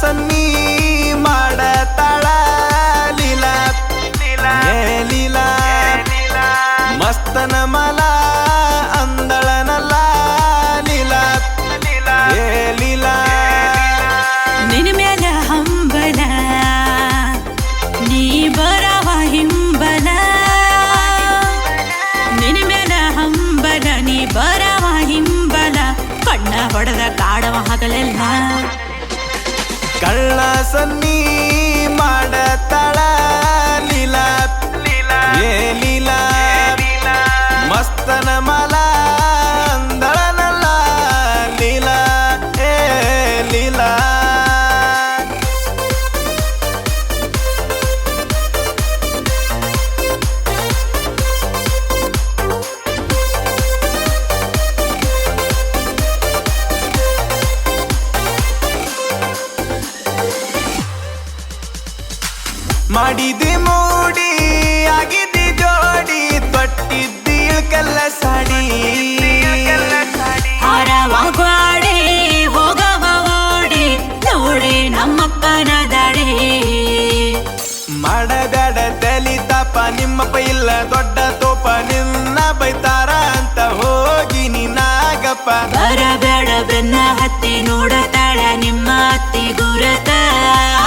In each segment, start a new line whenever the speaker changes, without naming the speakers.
ಸನ್ನಿ ಮಾಡತಾಳ ತಳ ಏ ಲೀಲಾ. ಮಸ್ತನ ಮಲ ಅಂದಳನಲ್ಲ ಲೀಲಾ. ಏ ಲೀಲಾ.
ನಿನ್ನ ಮ್ಯಾಲ ಹಂಬಲ. ನೀ ಬರವ ಹಿಂಬಲ. ನಿನ್ನ ಮ್ಯಾಲ ಹಂಬಲ. ನೀ ಬರವ ಹಿಂಬಲ. ಕಣ್ಣ ಹೊಡೆದ ಕಾಡವ ಹಗಲೆಲ್ಲ.
ಕಳ್ಳ ಸನ್ನಿ ಮಾಡಿದಿ ಮೂಡಿ ಆಗಿದೆ ಜೋಡಿ ತೊಟ್ಟಿದ್ದಿ ಕಲ್ಲ ಸಾಡಿ.
ಹಾರವಾಗ್ವಾಡಿ ಹೋಗವ ಓಡಿ ನೋಡಿ ನಮ್ಮಪ್ಪನ ದಾಡಿ.
ಮಾಡಬೇಡ ತಲಿ ತಾಪ ನಿಮ್ಮಪ್ಪ ಇಲ್ಲ ದೊಡ್ಡ ತೋಪ ನಿನ್ನ ಬೈತಾರ ಅಂತ ಹೋಗಿ ನೀನಾಗಪ್ಪ
ಬರಬೇಡ ಬೆನ್ನ ಹತ್ತಿ ನೋಡತಾಳ ನಿಮ್ಮ ಹತ್ತಿ ಗುರತ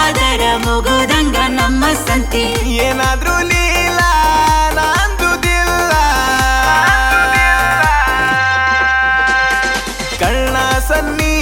ಅದರ ಮುಗುದಂಗ ಸಂತಿ
ಏನಾದ್ರೂ ಲೀಲಾ ನಂದುದಿಲ್ಲ ಕಳ್ಳ ಸನ್ನಿ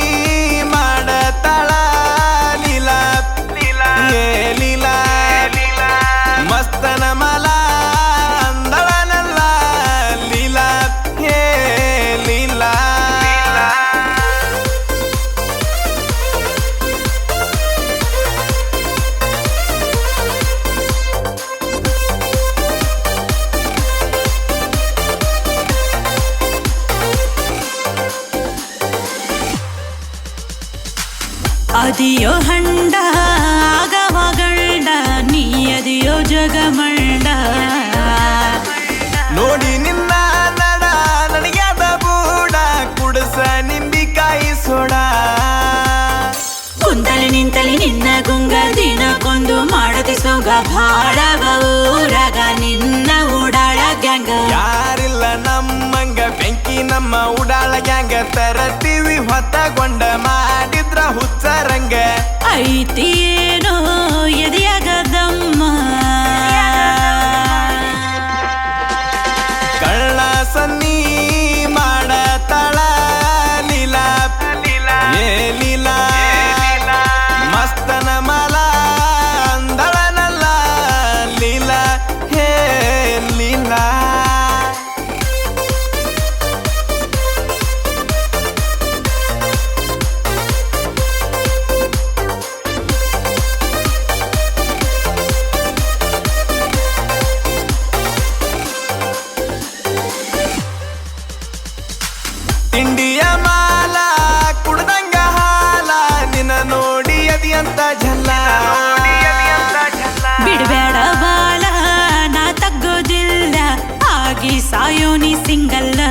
ಅದಿಯೋ ಹಂಡ ಆಗವ ಗಂಡ ನೀ ಅದಿಯೋ ಜಗಮಂಡ
ನೋಡಿ ನಿನ್ನ ನಡ ನನಗ್ಯಾದ ಬೂಡ ಕುಡಸ ನಿಂಬಿಕಾಯಿ ಸೋಡ.
ಕುಂತಲಿ ನಿಂತಲಿ ನಿನ್ನ ಗುಂಗ ದಿನಕ್ಕೊಂದು ಮಾಡತಿ ಸೊಗ ಭಾಳವ ಊರಾಗ ನಿನ್ನ ಉಡಾಳ ಗ್ಯಾಂಗ.
ಯಾರಿಲ್ಲ ನಮ್ಮಂಗ ಬೆಂಕಿ ನಮ್ಮ ಉಡಾಳ ಗ್ಯಾಂಗ ತರತೀವಿ ಹೊತ್ತಗೊಂಡ ಮಾಡಿದ್ರ ಹುಚ್ಚರಂಗ.
ಐತಿ ಏನೋ ಎದೆಯಾಗದಮ್ಮ.
ನೋಡಿ ಝಲ್ಲ
ಬಿಡಬೇಡ ಬಾಲ ನಾ ತಗ್ಗೋದಿಲ್ಲ ಆಗಿ ಸಾಯೋನಿ ಸಿಂಗಲ್ಲ.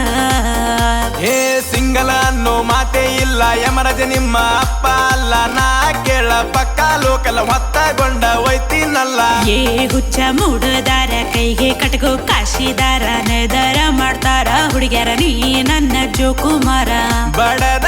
ಹೇ ಸಿಂಗಲ ಅನ್ನೋ ಮಾತೇ ಇಲ್ಲ ಯಮರಾಜ ನಿಮ್ಮ ಅಪ್ಪ ಅಲ್ಲ. ನಾ ಕೇಳ ಪಕ್ಕ ಲೋಕಲ ಹೊತ್ತಗೊಂಡ ಒಯ್ತೀನಲ್ಲ.
ಏ ಹುಚ್ಚ ಮೂಡದಾರ ಕೈಗೆ ಕಟ್ಕೋ ಕಾಶಿದಾರ ನೆದರ ಮಾಡ್ತಾರ ಹುಡುಗ್ಯಾರ ನೀ ನನ್ನ ಜೋಕುಮಾರ.
ಬಡದ